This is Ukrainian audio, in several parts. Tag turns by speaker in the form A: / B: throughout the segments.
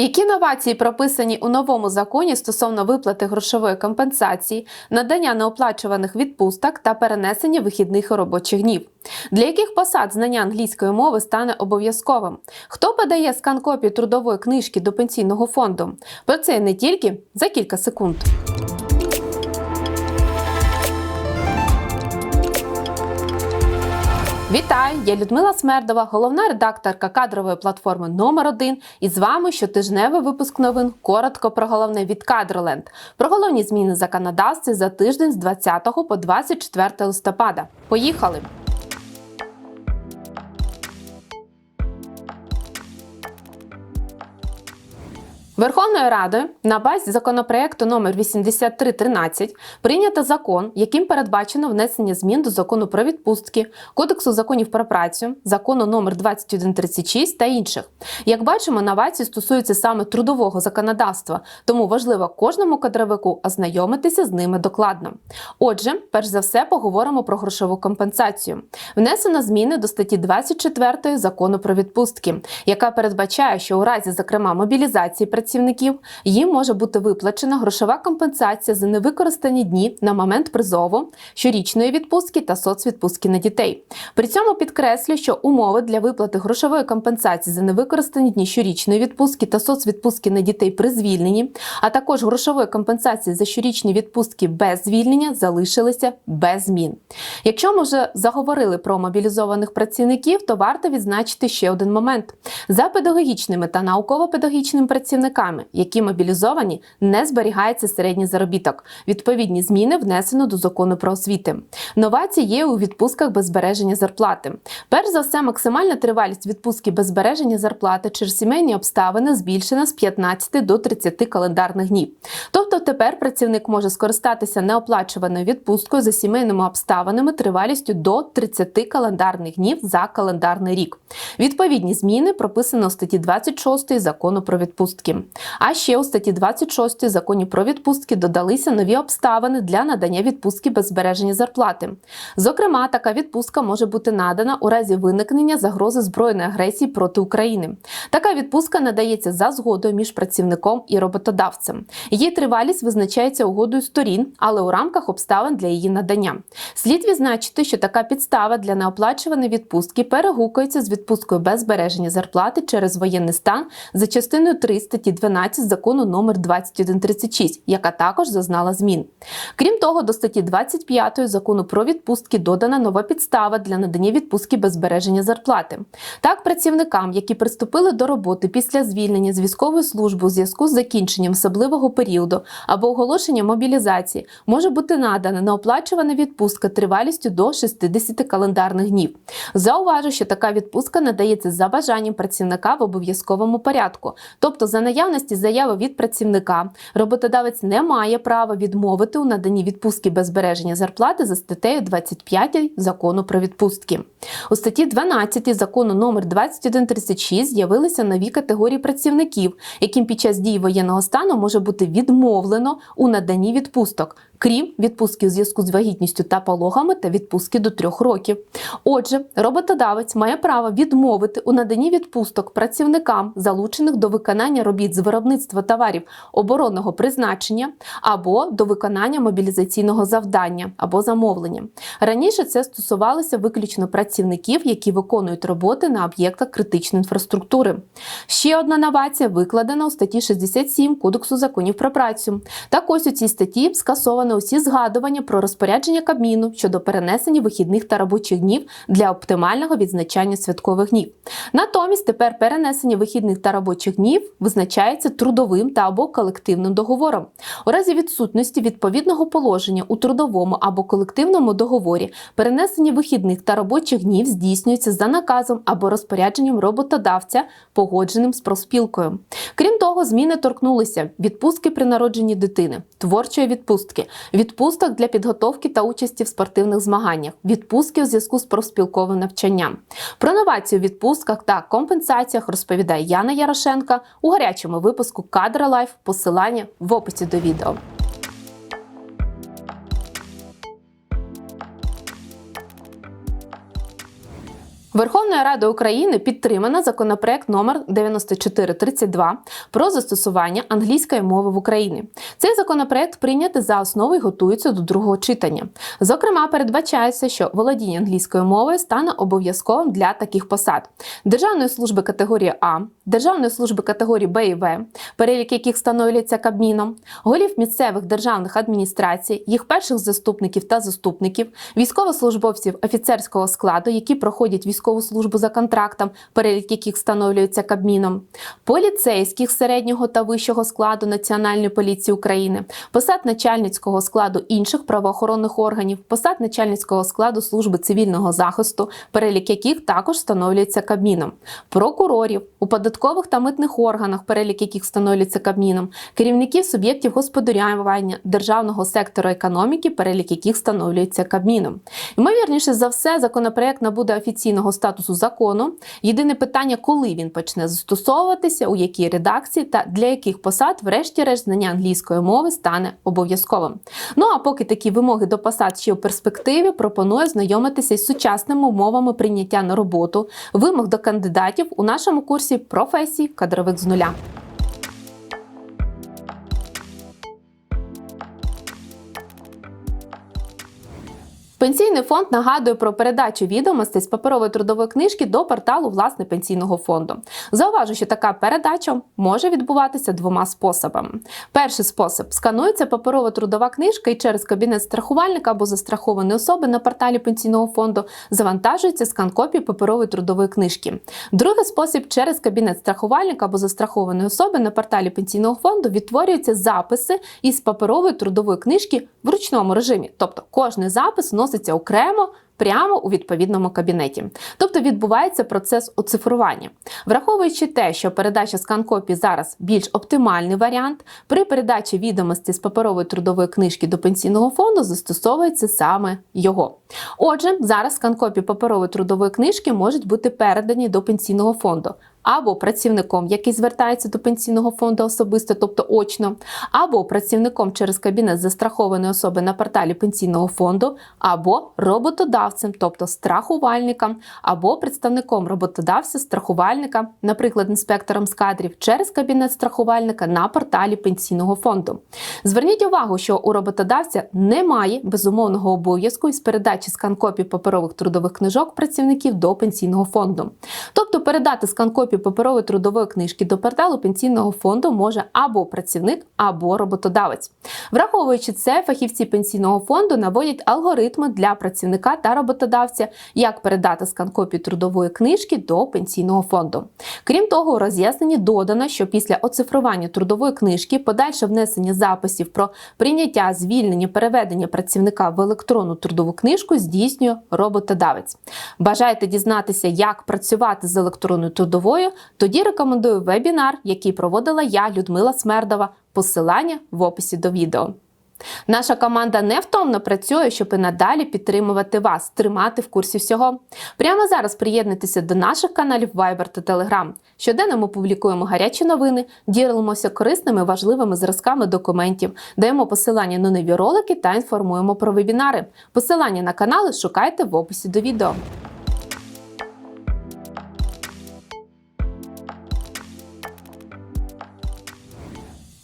A: Які новації прописані у новому законі стосовно виплати грошової компенсації, надання неоплачуваних відпусток та перенесення вихідних і робочих днів? Для яких посад знання англійської мови стане обов'язковим? Хто подає скан копію трудової книжки до пенсійного фонду? Про це не тільки за кілька секунд. Вітаю! Я Людмила Смердова, головна редакторка кадрової платформи номер 1 І з вами щотижневий випуск новин. Коротко про головне від Кадроленд. Про головні зміни законодавстві за тиждень з 20 по 24 листопада. Поїхали! Верховною Радою на базі законопроекту номер 8313 прийнято закон, яким передбачено внесення змін до закону про відпустки, Кодексу законів про працю, закону номер 2136 та інших. Як бачимо, новації стосуються саме трудового законодавства, тому важливо кожному кадровику ознайомитися з ними докладно. Отже, перш за все, поговоримо про грошову компенсацію. Внесено зміни до статті 24 закону про відпустки, яка передбачає, що у разі, зокрема, мобілізації працівників їм може бути виплачена грошова компенсація за невикористані дні на момент призову, щорічної відпустки та соцвідпустки на дітей. При цьому підкреслю, що умови для виплати грошової компенсації за невикористані дні щорічної відпустки та соцвідпустки на дітей при звільненні, а також грошової компенсації за щорічні відпустки без звільнення залишилися без змін. Якщо ми вже заговорили про мобілізованих працівників, то варто відзначити ще один момент: за педагогічними та науково-педагогічними працівниками, які мобілізовані, не зберігається середній заробіток. Відповідні зміни внесено до закону про освіти. Новації є у відпусках без збереження зарплати. Перш за все, максимальна тривалість відпустки без збереження зарплати через сімейні обставини збільшена з 15 до 30 календарних днів. Тобто тепер працівник може скористатися неоплачуваною відпусткою за сімейними обставинами тривалістю до 30 календарних днів за календарний рік. Відповідні зміни прописано у статті 26 закону про відпустки. А ще у статті 26 законі про відпустки додалися нові обставини для надання відпустки без збереження зарплати. Зокрема, така відпустка може бути надана у разі виникнення загрози збройної агресії проти України. Така відпустка надається за згодою між працівником і роботодавцем. Її тривалість визначається угодою сторін, але у рамках обставин для її надання. Слід відзначити, що така підстава для неоплачуваної відпустки перегукується з відпусткою без збереження зарплати через воєнний стан за частиною 3 статті 12 закону номер 2136, яка також зазнала змін. Крім того, до статті 25 закону про відпустки додана нова підстава для надання відпустки без збереження зарплати. Так, працівникам, які приступили до роботи після звільнення з військової служби у зв'язку з закінченням особливого періоду або оголошення мобілізації, може бути надана неоплачувана відпустка тривалістю до 60 календарних днів. Зауважу, що така відпустка надається за бажанням працівника в обов'язковому порядку, тобто за наявності заяви від працівника, роботодавець не має права відмовити у наданні відпустки без збереження зарплати за статтею 25 закону про відпустки. У статті 12 закону номер 2136 з'явилися нові категорії працівників, яким під час дії воєнного стану може бути відмовлено у наданні відпусток. Крім відпустки у зв'язку з вагітністю та пологами та відпустки до трьох років. Отже, роботодавець має право відмовити у наданні відпусток працівникам, залучених до виконання робіт з виробництва товарів оборонного призначення або до виконання мобілізаційного завдання або замовлення. Раніше це стосувалося виключно працівників, які виконують роботи на об'єктах критичної інфраструктури. Ще одна новація викладена у статті 67 Кодексу законів про працю. Так ось у цій статті скасовано усі згадування про розпорядження Кабміну щодо перенесення вихідних та робочих днів для оптимального відзначання святкових днів. Натомість тепер перенесення вихідних та робочих днів визначається трудовим та або колективним договором. У разі відсутності відповідного положення у трудовому або колективному договорі перенесення вихідних та робочих днів здійснюється за наказом або розпорядженням роботодавця, погодженим з профспілкою. Крім того, зміни торкнулися відпустки при народженні дитини, творчої відпустки, відпусток для підготовки та участі в спортивних змаганнях, відпустки у зв'язку з профспілковим навчанням. Про новацію в відпустках та компенсаціях розповідає Яна Ярошенка у гарячому випуску Кадра Лайф. Посилання в описі до відео. Верховною Радою України підтримано законопроект номер 9432 про застосування англійської мови в Україні. Цей законопроект прийнятий за основу і готується до другого читання. Зокрема, передбачається, що володіння англійською мовою стане обов'язковим для таких посад: Державної служби категорії А, Державної служби категорії Б і В, перелік яких встановлюється Кабміном, голів місцевих державних адміністрацій, їх перших заступників та заступників, військовослужбовців офіцерського складу, які проходять військову службу за контрактом, перелік яких встановлюється Кабміном, поліцейських середнього та вищого складу Національної поліції України, посад начальницького складу інших правоохоронних органів, посад начальницького складу служби цивільного захисту, перелік яких також встановлюється Кабміном, прокурорів у податкових та митних органах, перелік яких встановлюється Кабміном, керівників суб'єктів господарювання державного сектору економіки, перелік яких встановлюється Кабміном. Ймовірніше за все, законопроект набуде офіційного статусу закону. Єдине питання, коли він почне застосовуватися, у якій редакції та для яких посад, врешті-решт, знання англійської мови стане обов'язковим. Ну а поки такі вимоги до посад ще у перспективі, пропоную знайомитися із сучасними умовами прийняття на роботу, вимог до кандидатів у нашому курсі професій кадрових з нуля. Пенсійний фонд нагадує про передачу відомостей з паперової трудової книжки до порталу власне пенсійного фонду. Зауважу, що така передача може відбуватися двома способами. Перший спосіб сканується паперова трудова книжка і через кабінет страхувальника або застрахованої особи на порталі пенсійного фонду завантажується скан копії паперової трудової книжки. Другий спосіб через кабінет страхувальника або застрахованої особи на порталі пенсійного фонду відтворюються записи із паперової трудової книжки в ручному режимі, тобто кожний запис вноситься окремо. Прямо у відповідному кабінеті, тобто відбувається процес оцифрування. Враховуючи те, що передача скан-копії зараз більш оптимальний варіант, при передачі відомості з паперової трудової книжки до пенсійного фонду застосовується саме його. Отже, зараз скан-копії паперової трудової книжки можуть бути передані до пенсійного фонду. Або працівником, який звертається до пенсійного фонду особисто, тобто очно, або працівником через кабінет застрахованої особи на порталі пенсійного фонду, або роботодавцем, тобто страхувальником, або представником роботодавця, страхувальника, наприклад, інспектором з кадрів, через кабінет страхувальника на порталі пенсійного фонду. Зверніть увагу, що у роботодавця немає безумовного обов'язку із передачі скан-копій паперових трудових книжок працівників до пенсійного фонду. Тобто передати скан-копію паперової трудової книжки до порталу пенсійного фонду може або працівник, або роботодавець. Враховуючи це, фахівці пенсійного фонду наводять алгоритми для працівника та роботодавця, як передати скан-копію трудової книжки до пенсійного фонду. Крім того, у роз'ясненні додано, що після оцифрування трудової книжки подальше внесення записів про прийняття, звільнення, переведення працівника в електронну трудову книжку здійснює роботодавець. Бажаєте дізнатися, як працювати з електронною трудовою? Тоді рекомендую вебінар, який проводила я, Людмила Смердова. Посилання в описі до відео. Наша команда невтомно працює, щоб і надалі підтримувати вас, тримати в курсі всього. Прямо зараз приєднуйтеся до наших каналів Viber та Telegram. Щоденно ми публікуємо гарячі новини, ділимося корисними важливими зразками документів, даємо посилання на нові ролики та інформуємо про вебінари. Посилання на канали шукайте в описі до відео.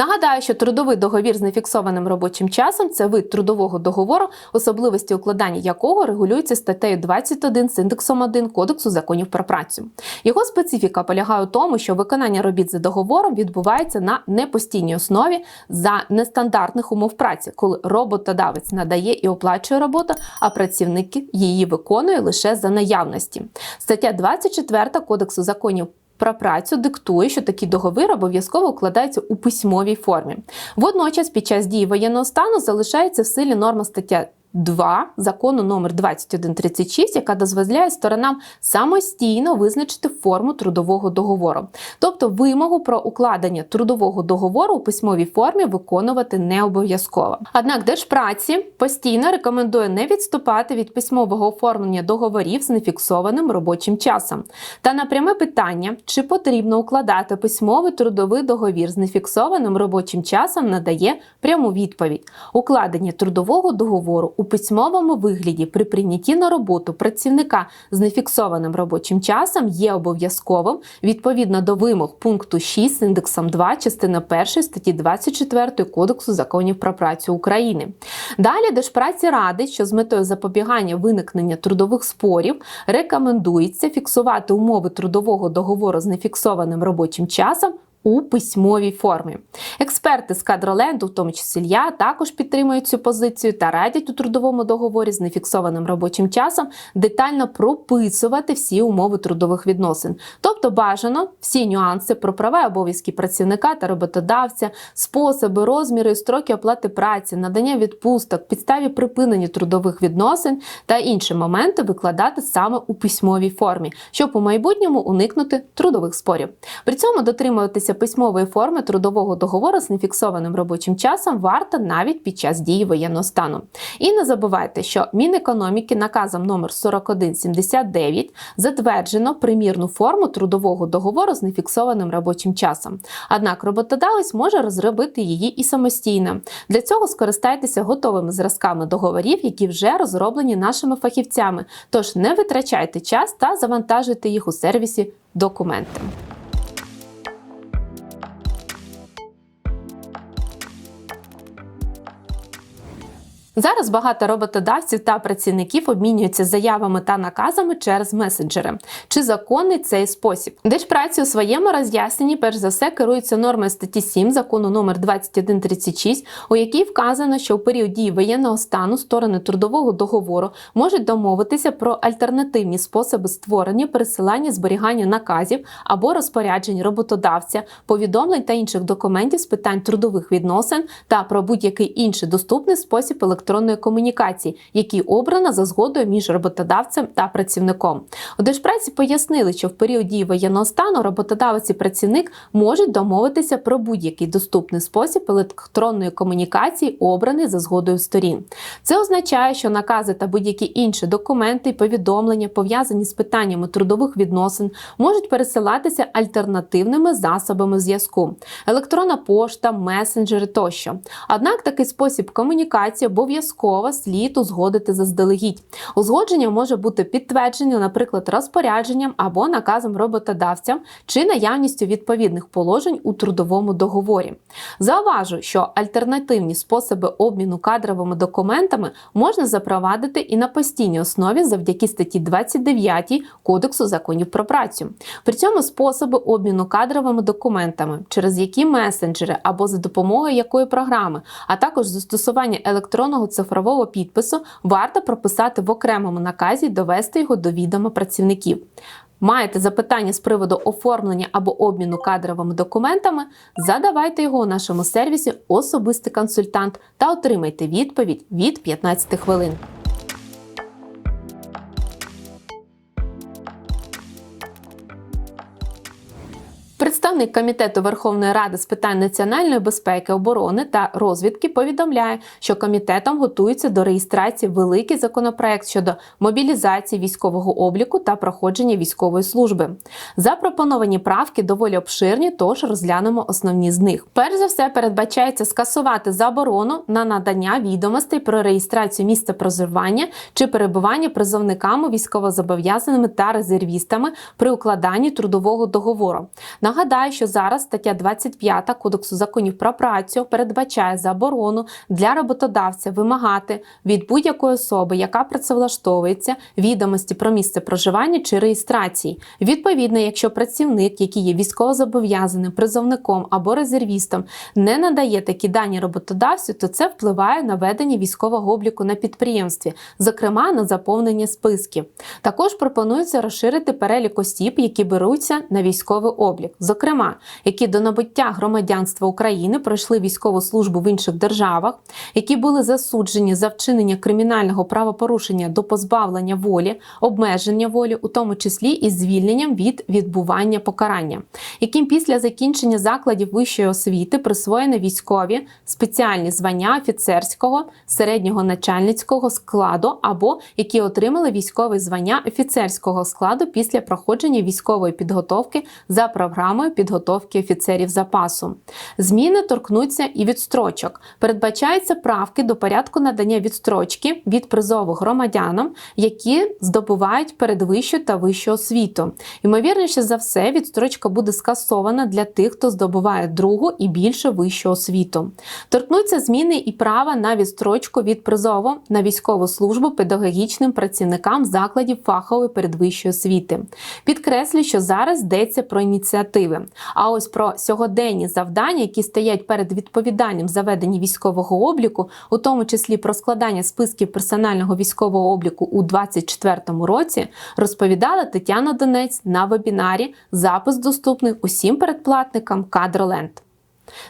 A: Нагадаю, що трудовий договір з нефіксованим робочим часом це вид трудового договору, особливості укладання якого регулюються статтею 21 з індексом 1 Кодексу законів про працю. Його специфіка полягає у тому, що виконання робіт за договором відбувається на непостійній основі за нестандартних умов праці, коли роботодавець надає і оплачує роботу, а працівник її виконує лише за наявності. Стаття 24 Кодексу законів про працю диктує, що такі договір обов'язково укладаються у письмовій формі. Водночас, під час дії воєнного стану залишається в силі норма стаття 2 закону номер 2136, яка дозволяє сторонам самостійно визначити форму трудового договору. Тобто вимогу про укладення трудового договору у письмовій формі виконувати не обов'язково. Однак Держпраці постійно рекомендує не відступати від письмового оформлення договорів з нефіксованим робочим часом. Та на пряме питання, чи потрібно укладати письмовий трудовий договір з нефіксованим робочим часом, надає пряму відповідь: укладення трудового договору у письмовому вигляді при прийнятті на роботу працівника з нефіксованим робочим часом є обов'язковим відповідно до вимог пункту 6 з індексом 2 частини 1 статті 24 Кодексу законів про працю України. Далі Держпраці радить, що з метою запобігання виникнення трудових спорів рекомендується фіксувати умови трудового договору з нефіксованим робочим часом у письмовій формі. Експерти з кадроленду, в тому числі я, також підтримують цю позицію та радять у трудовому договорі з нефіксованим робочим часом детально прописувати всі умови трудових відносин. Тобто бажано всі нюанси про права і обов'язки працівника та роботодавця, способи, розміри, строки оплати праці, надання відпусток, підставі припинення трудових відносин та інші моменти викладати саме у письмовій формі, щоб у майбутньому уникнути трудових спорів. При цьому дотримуватися письмової форми трудового договору з нефіксованим робочим часом варто навіть під час дії воєнного стану. І не забувайте, що Мінекономіки наказом номер 4179 затверджено примірну форму трудового договору з нефіксованим робочим часом. Однак роботодавець може розробити її і самостійно. Для цього скористайтеся готовими зразками договорів, які вже розроблені нашими фахівцями. Тож не витрачайте час та завантажуйте їх у сервісі документи. Зараз багато роботодавців та працівників обмінюються заявами та наказами через месенджери. Чи законний цей спосіб? Держпраці у своєму роз'ясненні перш за все керується нормою статті 7 закону номер 2136, у якій вказано, що у період дії воєнного стану сторони трудового договору можуть домовитися про альтернативні способи створення, пересилання, зберігання наказів або розпоряджень роботодавця, повідомлень та інших документів з питань трудових відносин та про будь-який інший доступний спосіб електронної електронної комунікації, які обрано за згодою між роботодавцем та працівником. У Держпраці пояснили, що в період дії воєнного стану роботодавець і працівник можуть домовитися про будь-який доступний спосіб електронної комунікації, обраний за згодою сторін. Це означає, що накази та будь-які інші документи і повідомлення, пов'язані з питаннями трудових відносин, можуть пересилатися альтернативними засобами зв'язку: електронна пошта, месенджери тощо. Однак такий спосіб комунікації обов'язково слід узгодити заздалегідь. Узгодження може бути підтвердження, наприклад, розпорядженням або наказом роботодавця чи наявністю відповідних положень у трудовому договорі. Зауважу, що альтернативні способи обміну кадровими документами можна запровадити і на постійній основі завдяки статті 29 Кодексу законів про працю. При цьому способи обміну кадровими документами, через які месенджери або за допомогою якої програми, а також застосування електронного електронного цифрового підпису варто прописати в окремому наказі довести його до відома працівників. Маєте запитання з приводу оформлення або обміну кадровими документами? Задавайте його у нашому сервісі Особистий консультант та отримайте відповідь від 15 хвилин. Представник комітету Верховної Ради з питань національної безпеки, оборони та розвідки повідомляє, що комітетом готується до реєстрації великий законопроект щодо мобілізації військового обліку та проходження військової служби. Запропоновані правки доволі обширні, тож розглянемо основні з них. Перш за все, передбачається скасувати заборону на надання відомостей про реєстрацію місця проживання чи перебування призовниками військовозобов'язаними та резервістами при укладанні трудового договору. Нагадаю, що зараз стаття 25 Кодексу законів про працю передбачає заборону для роботодавця вимагати від будь-якої особи, яка працевлаштовується, відомості про місце проживання чи реєстрації. Відповідно, якщо працівник, який є військовозобов'язаним, призовником або резервістом, не надає такі дані роботодавцю, то це впливає на ведення військового обліку на підприємстві, зокрема на заповнення списків. Також пропонується розширити перелік осіб, які беруться на військовий облік зокрема, які до набуття громадянства України пройшли військову службу в інших державах, які були засуджені за вчинення кримінального правопорушення до позбавлення волі, обмеження волі, у тому числі і звільненням від відбування покарання, яким після закінчення закладів вищої освіти присвоєні військові спеціальні звання офіцерського, середнього начальницького складу або які отримали військове звання офіцерського складу після проходження військової підготовки за програмою програмою підготовки офіцерів запасу. Зміни торкнуться і відстрочок. Передбачаються правки до порядку надання відстрочки від призову громадянам, які здобувають передвищу та вищу освіту. Ймовірніше за все, відстрочка буде скасована для тих, хто здобуває другу і більше вищу освіту. Торкнуться зміни і права на відстрочку від призову на військову службу педагогічним працівникам закладів фахової передвищої освіти. Підкреслю, що зараз йдеться про ініціативи. А ось про сьогоденні завдання, які стоять перед відповіданням за ведення військового обліку, у тому числі про складання списків персонального військового обліку у 2024 році, розповідала Тетяна Донець на вебінарі. Запис доступний усім передплатникам Кадроленд.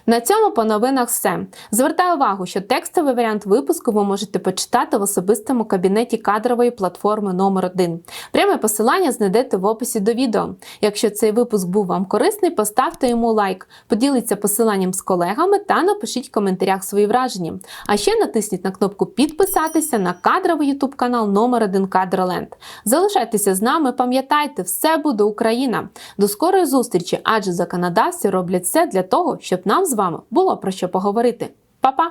A: На цьому по новинах все. Звертаю увагу, що текстовий варіант випуску ви можете почитати в особистому кабінеті кадрової платформи номер 1 Пряме посилання знайдете в описі до відео. Якщо цей випуск був вам корисний, поставте йому лайк, поділіться посиланням з колегами та напишіть в коментарях свої враження. А ще натисніть на кнопку підписатися на кадровий YouTube канал номер 1 Кадроленд. Залишайтеся з нами, пам'ятайте, все буде Україна. До скорої зустрічі, адже законодавці роблять все для того, щоб нам з вами було про що поговорити. Па-па!